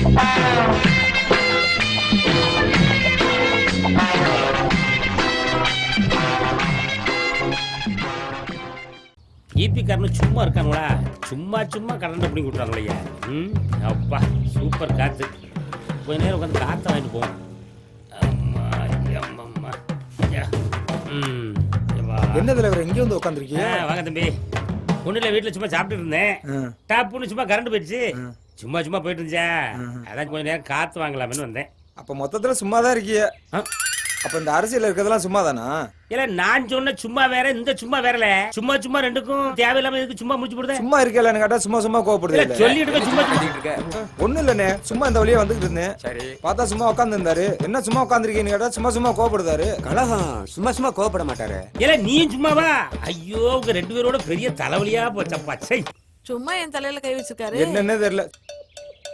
EB காரனு சும்மா இருக்காங்களா சும்மா சும்மா கரண்ட் பண்ணி விட்றாங்களே ம் அப்பா சூப்பர் காத்து. கொஞ்ச நேரம் உட்காந்து காற்றை வாங்கிட்டு போவோம். என்ன தலைவர் எங்க வந்து உட்காந்துருக்கீங்க வாங்க தம்பி. ஒன்றும் இல்லை வீட்டில் சும்மா சாப்பிட்டு இருந்தேன். டாப்புன்னு சும்மா கரண்ட் போயிடுச்சு. சும்மா சும்மா போயிட்டு இருந்துச்சா. அதான் கொஞ்ச நேரம் காற்று வாங்கலாம்னு வந்தேன். அப்ப மொத்தத்துல சும்மா தான் இருக்கீங்க ஆ, அப்ப இந்த அரசியல் இருக்கிறதெல்லாம் சும்மா தானா இல்ல நான் சொன்ன சும்மா வேற இந்த சும்மா வேறல. சும்மா சும்மா ரெண்டுக்கும் தேவையில்லாம எதுக்கு சும்மா முடிச்சு போடுதே. சும்மா இருக்கலன்னு கேட்டா சும்மா சும்மா கோவப்படுது சொல்லிட்டு இருக்க சும்மா சும்மா. ஒண்ணும் இல்லண்ணே சும்மா இந்த வழியா வந்துகிட்டு இருந்தேன். சரி. பார்த்தா சும்மா உட்கார்ந்து இருந்தாரு என்ன சும்மா உட்காந்துருக்கீங்கன்னு கேட்டா சும்மா சும்மா கோவப்படுதாரு. கலகம் சும்மா சும்மா கோவப்பட மாட்டாரு. இல்ல நீயும் சும்மாவா? ஐயோ உங்க ரெண்டு பேரோட பெரிய தலைவலியா போச்சப்பா சை. சும்மா என் தலையில கை வச்சிருக்காரு. என்னன்னே தெரியல.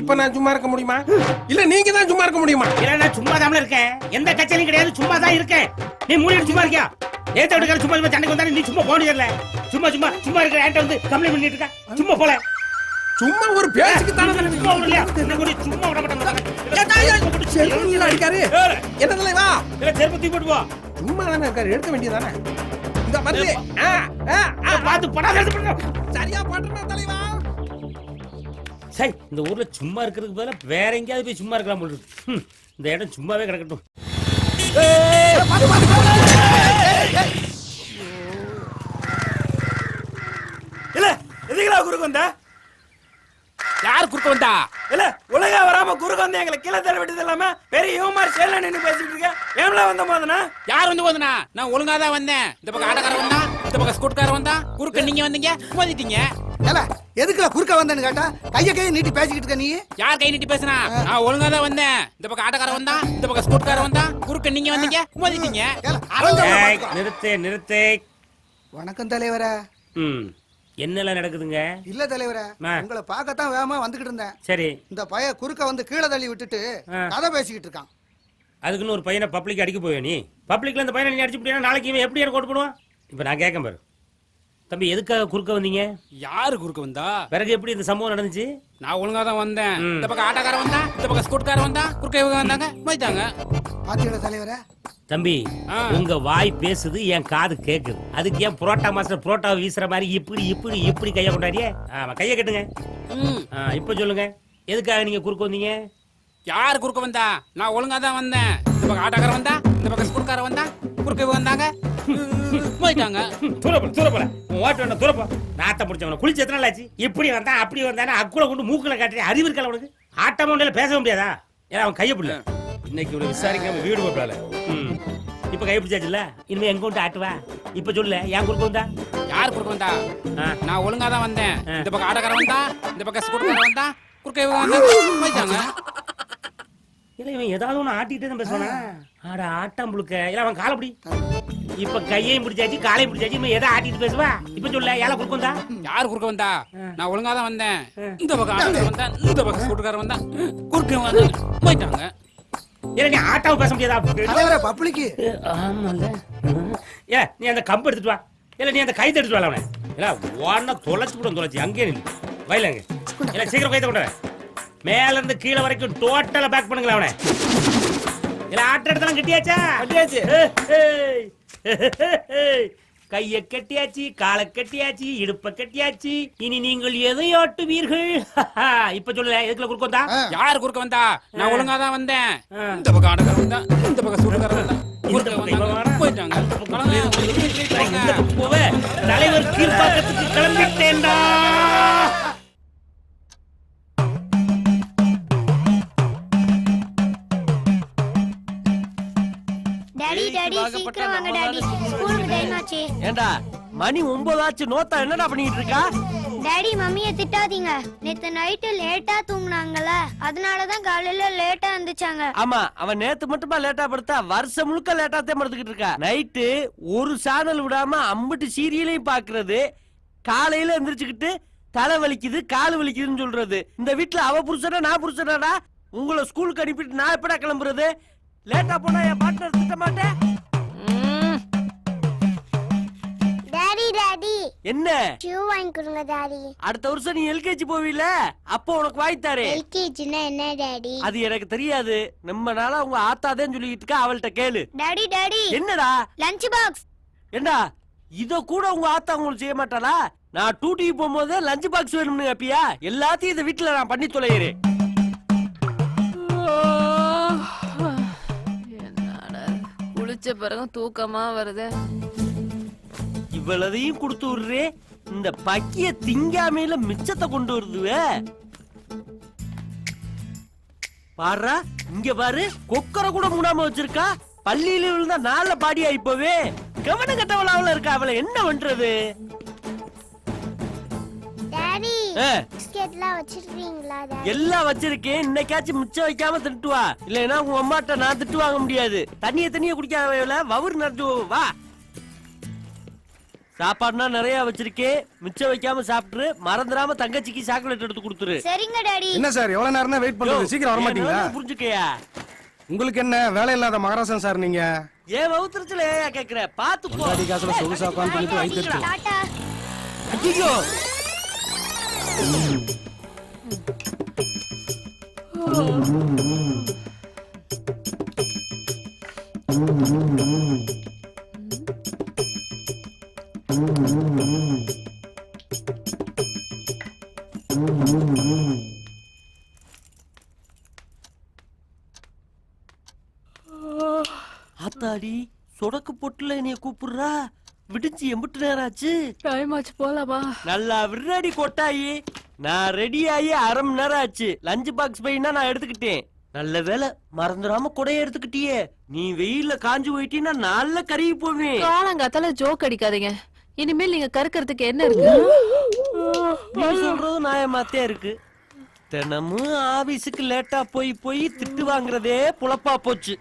இப்ப நான் சும்மா இருக்க முடியுமா? இல்ல நீங்க தான் சும்மா இருக்க முடியுமா? இல்ல நான் சும்மா தான் இருக்கேன். எந்த கட்சியிலும் கிடையாது சும்மா தான் இருக்கேன். நீ மூணு சும்மா இருக்கியா? ஏத்த விட்டுக்கார சும்மா சும்மா சண்டைக்கு வந்தா நீ சும்மா போனது இல்ல சும்மா சும்மா சும்மா இருக்கிற என்கிட்ட வந்து கம்ப்ளைண்ட் பண்ணிட்டு இருக்க? சும்மா போல. சும்மா ஒரு பேச்சுக்கு தானே சும்மா இல்லையா? என்ன கூட சும்மா விட மாட்டாங்க செருப்புல அடிக்காரு. என்ன தலைவா இல்ல செருப்பு தூக்கி போட்டு போ. சும்மா தானே இருக்காரு எடுக்க வேண்டியதானே இந்த வந்து பார்த்து படம் சரியா பாட்டுனா தலைவா? சரி இந்த ஊர்ல சும்மா இருக்கிறதுக்கு பதிலா வேற எங்கேயாவது போய் சும்மா இருக்கலாம் போல இருக்கு. இந்த இடம் சும்மாவே கிடக்கட்டும். இல்ல எதுக்குடா குறுக்கு வந்த? யார் குறுக்க வந்தா? இல்ல ஒழுங்கா வராம குறுக்கு வந்து எங்களை கீழே தர விட்டது இல்லாம பெரிய யுவமார் சேல நின்னு பேசிட்டு இருக்க. ஏம்ல வந்த போதுனா யார் வந்து போதுனா நான் ஒழுங்கா தான் வந்தேன். இந்த பக்கம் ஆட்டக்காரன் வந்தா இந்த பக்கம் ஸ்கூட்காரன் வந்தா குறுக்க நீங்க வந்தீங்க. மோதிட்டீங்க ஏல எதுக்குல குறுக்க வந்தேன்னு கேட்டா கைய கைய நீட்டி பேசிக்கிட்டு இருக்க நீ யார் கை நீட்டி பேசுனா? நான் ஒழுங்கா தான் வந்தேன். இந்த பக்கம் ஆட்டக்காரன் வந்தா இந்த பக்கம் ஸ்கூட்காரன் வந்தா குறுக்க நீங்க வந்தீங்க மோதிட்டீங்க. நிறுத்து நிறுத்து. வணக்கம் தலைவரே. ம். என்னெல்லாம் நடக்குதுங்க? இல்ல தலைவரே. உங்களை பார்க்கத்தான் வேகமா வந்துகிட்டு இருந்தேன். சரி. இந்த பைய குறுக்க வந்து கீழே தள்ளி விட்டுட்டு. கதை பேசிக்கிட்டு இருக்கான். அதுக்குன்னு ஒரு பையனை பப்ளிக் அடிக்க போய் நீ? பப்ளிக்ல இந்த பையனை நீ அடிச்சு நாளைக்கு இவன் எப்படி போடுவான்? இப்போ நான் கேட்க பாரு. தம்பி எதுக்காக குறுக்க வந்தீங்க? யாரு குறுக்க வந்தா? பிறகு எப்படி இந்த சம்பவம் நடந்துச்சு? நான் ஒழுங்கா தான் வந்தேன். இந்த பக்கம் ஆட்டக்காரன் வந்தா இந்த பக்கம் ஸ்கூட்காரன் வந்தா குறுக்க இவங்க வந்தாங்க மோதிட்டாங்க பாத்தீங்களா தலைவரே. தம்பி ஆ. உங்க வாய் பேசுது என் காது கேக்குது. அதுக்கு ஏன் புரோட்டா மாஸ்டர் புரோட்டா வீசுற மாதிரி இப்படி இப்படி இப்படி கைய கொண்டாடியே? ஆமா கைய கட்டுங்க. ம். ஆ, இப்ப சொல்லுங்க. எதுக்காக நீங்க குறுக்க வந்தீங்க? யார் குறுக்க வந்தா? நான் ஒழுங்கா தான் வந்தேன். இந்த பக்கம் ஆட்டக்காரன் வந்தா இந்த பக்கம் ஸ்கூட்காரன் வந்தா குறுக்க வந்தாங்க மோதிட்டாங்க தூரப்போல தூரப்போல உன் ஓட்டு வேண்டாம் தூரப்போ. நாத்த முடிச்சவன குளிச்சு எத்தனை நாள் ஆச்சு? இப்படி வந்தா அப்படி வந்தானே அக்குல கொண்டு மூக்குல காட்டுற அறிவு இருக்கல உனக்கு ஆட்டம் ஒன்றில் பேச முடியாதா? ஏன்னா அவன் கைய பிடில இன்னைக்கு இவனை விசாரிக்காம வீடு போட்டால இப்ப கை பிடிச்சாச்சுல்ல? இனிமே எங்க கொண்டு ஆட்டுவா? இப்ப சொல்லு ஏன் குறுக்க வந்தா? யார் குறுக்க வந்தா. நான் ஒழுங்கா தான் வந்தேன். இந்த பக்கம் ஆட்டக்காரன் வந்தா இந்த பக்கம் ஸ்கூட்டர் வந்தா குறுக்க மோதிட்டாங்க இல்ல இவன் ஏதாவது ஒண்ணு ஆட்டிட்டு தான் பேசுவானா? ஆட ஆட்டம் புழுக்க. இல்ல அவன் காலை பிடி இப்ப கையையும் பிடிச்சாச்சு காலையும் பிடிச்சாச்சு இவன் எதை ஆட்டிட்டு பேசுவா? இப்ப சொல்ல ஏழை குறுக்க வந்தா? யார் குறுக்க வந்தா? நான் ஒழுங்கா தான் வந்தேன். இந்த பக்கம் ஆட்டக்காரன் வந்தா இந்த பக்கம் ஸ்கூட்டர்காரன் வந்தா குறுக்க வந்தாங்க மோதிட்டாங்க இல்ல நீ ஆட்டாவும் பேச முடியாதா? பப்ளிக்கு. ஆமால ஏ நீ அந்த கம்பு எடுத்துட்டு வா. இல்ல நீ அந்த கைத்தை எடுத்துட்டு வா அவனை. இல்ல ஒன்ன தொலைச்சு விடும் தொலைச்சு. அங்கேயே நில்லு. வயலங்க இல்ல சீக்கிரம் கைத்தை கொண்டு வா. மேல இருந்து கீழே வரைக்கும் டோட்டலா பேக் பண்ணுங்களேன் அவனை. இல்ல ஆட்ட எடுத்தலாம் கட்டியாச்சா? கட்டியாச்சு. கைய கட்டியாச்சு காலை கட்டியாச்சு இடுப்ப கட்டியாச்சு. இனி நீங்கள் எதை ஆட்டுவீர்கள்? இப்ப சொல்லல எதுக்குள்ள குறுக்க வந்தா? யார் குறுக்க வந்தா? நான் ஒழுங்கா தான் வந்தேன். இந்த பக்கம் ஆட்டக்காரன் வந்தா இந்த பக்கம் ஸ்கூட்டர்காரன் வந்தா. தலைவர் கீழ்பாக்கத்துக்கு கிளம்பிட்டேன்டா. சீக்கிரம் வாங்க டாடி. ஸ்கூலுக்கு டைம் ஆச்சு. ஏண்டா மணி ஒன்பதாச்சு நோத்தா என்னடா பண்ணிட்டு இருக்கா டாடி மம்மிய திட்டாதீங்க. நேத்து நைட்டு லேட்டா தூங்குனாங்கல்ல அதனாலதான் காலையில லேட்டா எந்திரிச்சாங்க. ஆமா அவன் நேத்து மட்டுமா லேட்டா படுத்தா வருஷம் முழுக்க லேட்டா தான் படுத்துக்கிட்டு இருக்கா நைட்டு ஒரு சேனல் விடாம அம்பிட்டு சீரியலையும் பாக்குறது காலையில எந்திரிச்சுக்கிட்டு தலை வலிக்குது கால் வலிக்குதுன்னு சொல்றது. இந்த வீட்டுல அவ புருஷனா நான் புருஷனாடா? உங்களை ஸ்கூலுக்கு அனுப்பிட்டு நான் எப்படா கிளம்புறது? லேட்டா போனா என் பார்ட்னர் திட்ட மாட்டேன் டாடி டாடி என்ன? ஷூ வாங்கி கொடுங்க டாடி அடுத்த வருஷம் நீ எல்கேஜி போவீல அப்போ உனக்கு எல்கேஜினா என்ன டாடி அது எனக்கு தெரியாது. நம்ம நாளா உங்க ஆத்தாதேன்னு சொல்லிட்டு இருக்கா அவள்கிட்ட கேளு. டாடி டாடி என்னடா? லஞ்ச் பாக்ஸ் ஏண்டா? இத கூட உங்க ஆத்தா உங்களுக்கு செய்ய மாட்டாளா? நான் டூட்டிக்கு போகும்போது லஞ்ச் பாக்ஸ் வேணும்னு கேப்பியா? எல்லாத்தையும் இந்த வீட்டுல நான் பண்ணி தொலைகிறேன். குளிச்ச பிறகு தூக்கமா வருது. இவ்வளதையும் கொடுத்து விடுறே இந்த பக்கிய திங்காமையில மிச்சத்தை கொண்டு வருதுவே. பாருடா இங்க பாரு கொக்கரை கூட முடாம வச்சிருக்கா. பள்ளியில விழுந்தா நாள பாடி ஆயிப்போவே கவனம் கட்டவளாவில் இருக்கா அவளை என்ன பண்றது? பிஸ்கெட்லாம் வச்சிருக்கீங்களா எல்லாம் வச்சிருக்கேன். இன்னைக்காச்சும் மிச்சம் வைக்காம திட்டு வா இல்லைன்னா உங்க அம்மாட்ட நான் திட்டு வாங்க முடியாது. தண்ணிய தண்ணிய குடிக்காத வவுறு நடந்து. வா. சாப்பாடுனா நிறைய வச்சிருக்கேன். மிச்சம் வைக்காம சாப்பிட்டுரு. மறந்துடாம தங்கச்சிக்கு சாக்லேட் எடுத்து கொடுத்துரு. சரிங்க டாடி. என்ன சார் எவ்வளவு நேரம் தான் வெயிட் பண்றது சீக்கிரம் வர மாட்டீங்களா புரிஞ்சுக்கயா? உங்களுக்கு என்ன வேலை இல்லாத மகாராசன் சார் நீங்க? ஏன் வவுத்துருச்சுல ஏன் கேக்குற? பாத்து போ காசுல சொகுசா உட்காந்து பண்ணிட்டு. டாடா ஐயோ ஆத்தாடி சொடக்கு பொட்டுல என்னைய கூப்பிடுறா? விடிஞ்சு எம்பிட்டு நேரம் ஆச்சு டைம் ஆச்சு போலாமா? நல்லா விடுறாடி கொட்டாயி. நான் ரெடி ஆகி அரை மணி நேரம் ஆச்சு. லஞ்ச் பாக்ஸ் பையனா நான் எடுத்துக்கிட்டேன். நல்ல வேலை மறந்துடாம கொடைய எடுத்துக்கிட்டியே. நீ வெயில்ல காஞ்சு போயிட்டீன்னா நல்ல கருகி போவேன். காலங்காத்தால ஜோக் அடிக்காதீங்க. இனிமேல் நீங்க கருக்கிறதுக்கு என்ன இருக்கு? நீ சொல்றது நியாயமாத்தே இருக்கு. தினமும் ஆபீஸுக்கு லேட்டா போய் போய் திட்டு வாங்குறதே புலப்பா போச்சு.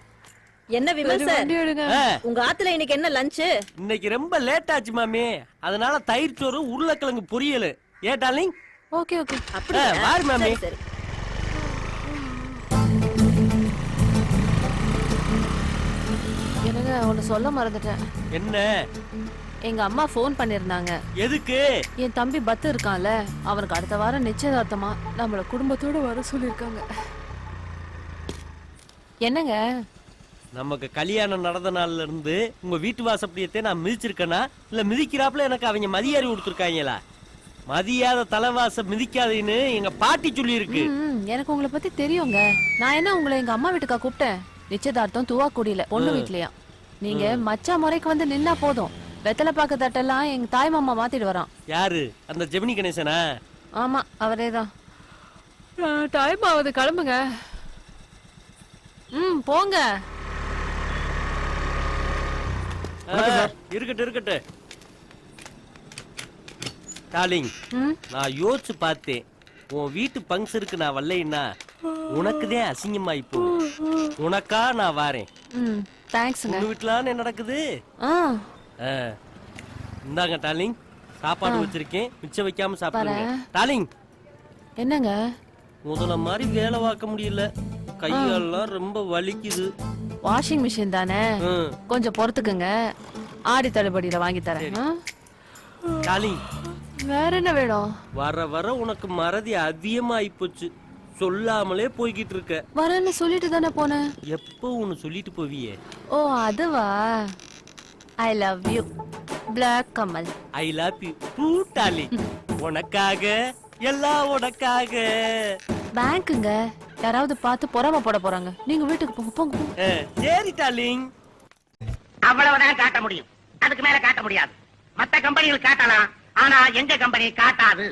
என்ன விமல் சார்? உங்க ஆத்துல இன்னைக்கு என்ன லஞ்ச் இன்னைக்கு ரொம்ப லேட் ஆச்சு மாமி. அதனால தயிர் சோறு உருளைக்கிழங்கு பொரியல். ஏ டார்லிங் ஓகே ஓகே. அப்படியா? வாரு மாமி. எனக்கு ஒன்னு சொல்ல மறந்துட்டேன். என்ன? எங்க அம்மா ஃபோன் பண்ணிருந்தாங்க. எதுக்கு? என் தம்பி பத்து இருக்கான்ல அவனுக்கு அடுத்த வாரம் நிச்சயதார்த்தமா நம்மள குடும்பத்தோட வர சொல்லிருக்காங்க. என்னங்க? நமக்கு கல்யாணம் நடந்த நாள்ல இருந்து உங்க வீட்டு வாசப்படியத்தை நான் மிதிச்சிருக்கேனா? இல்ல மிதிக்கிறாப்புல எனக்கு அவங்க மதியாரி கொடுத்துருக்காங்களா? மதியாத தலைவாச மிதிக்காதேன்னு எங்க பாட்டி சொல்லி இருக்கு எனக்கு உங்களை பத்தி தெரியுங்க. நான் என்ன உங்களை எங்க அம்மா வீட்டுக்கா கூப்பிட்டேன்? நிச்சயதார்த்தம் துவாக்குடியில பொண்ணு வீட்லயா? நீங்க மச்சா முறைக்கு வந்து நின்னா போதும். வெத்தலை பாக்கு தட்டெல்லாம் எங்க தாய் மாமா மாத்திட்டு வரான் யாரு? அந்த ஜெமினி கணேசனா? ஆமா அவரேதான். டைம் ஆகுது கிளம்புங்க. ம் போங்க. இருக்கட்டும் இருக்கட்டும். டார்லிங் ம்? நான் யோசிச்சு பார்த்தேன். உன் வீட்டு பங்க்ஷனுக்கு நான் வரலைன்னா உனக்குதான் அசிங்கமாயி போகும். உனக்கா நான் வாரேன். ம் தேங்க்ஸுங்க உங்க வீட்டுல என்ன நடக்குது. இந்தாங்க டார்லிங் சாப்பாடு வச்சிருக்கேன். மிச்சம் வைக்காம சாப்பிடுங்க. டார்லிங் என்னங்க? முதல்ல மாதிரி வேலை பார்க்க முடியல. கையெல்லாம் ரொம்ப வலிக்குது. வாஷிங் மிஷின் தானே? ம். கொஞ்சம் பொறுத்துக்குங்க. ஆடி தள்ளுபடியில வாங்கி தரேன். ஆ? டார்லிங் வேற என்ன வேணும்? வர வர உனக்கு மறதி அதிகமாயி போச்சு. சொல்லாமலே போய்கிட்டு இருக்க. வரேன்னு சொல்லிட்டு தானே போனேன் எப்போ ஒன்னு சொல்லிட்டு போவியே? ஓ அதுவா? I love you black Kamal. I love you too darling உனக்காக எல்லாம் உனக்காக. பேங்க்குங்க யாராவது பார்த்து பொறாம போட போறாங்க. நீங்க வீட்டுக்கு போங்க போங்க சரி டார்லிங். அவ்வளவுதான் காட்ட முடியும். அதுக்கு மேல காட்ட முடியாது. மத்த கம்பெனிகள் காட்டலாம் ஆனா எங்க கம்பெனி காட்டாது.